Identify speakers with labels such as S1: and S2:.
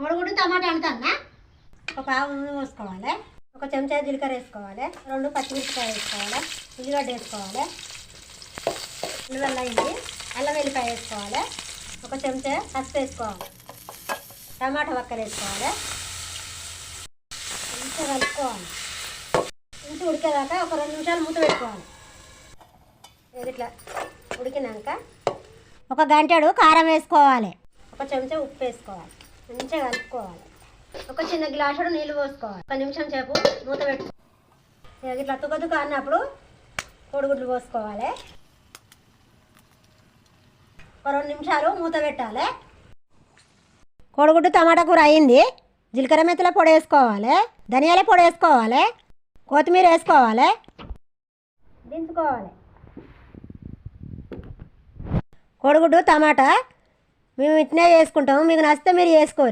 S1: కోడిగుడ్డు టమాటా అంటుందా ఒక పావు నూనె పోసుకోవాలి ఒక చెంచా జీలకర్ర వేసుకోవాలి రెండు పచ్చిమిరపకాయ వేసుకోవాలి ఉల్లిగడ్డ వేసుకోవాలి ఉల్లిగడ్డ అయింది అల్లం వెల్లిపాయ వేసుకోవాలి ఒక చెంచా పసుపు వేసుకోవాలి టమాటా వక్కలు వేసుకోవాలి మంచిగా కలుపుకోవాలి. మంచిగా ఉడికేదాకా ఒక రెండు నిమిషాలు మూత పెట్టుకోవాలి. ఇది ఇట్లా ఉడికినాక ఒక గంటడు కారం వేసుకోవాలి ఒక చెంచా ఉప్పు వేసుకోవాలి. మంచిగా కలుపుకోవాలి. ఒక చిన్న గ్లాసుడు నీళ్ళు పోసుకోవాలి. ఒక నిమిషం సేపు మూత పెట్టుకో ఇట్లా తుక అన్నప్పుడు కోడిగుడ్లు పోసుకోవాలి. ఒక రెండు నిమిషాలు మూత పెట్టాలి. కోడిగుడ్డు టమాటా కూర అయింది. జీలకర్ర మెత్తల పొడి వేసుకోవాలి. ధనియాల పొడి వేసుకోవాలి. కొత్తిమీర వేసుకోవాలి. దించుకోవాలి. కోడిగుడ్డు టమాటా మేము ఇట్నే చేసుకుంటాము. మీకు నచ్చితే మీరు చేసుకోరు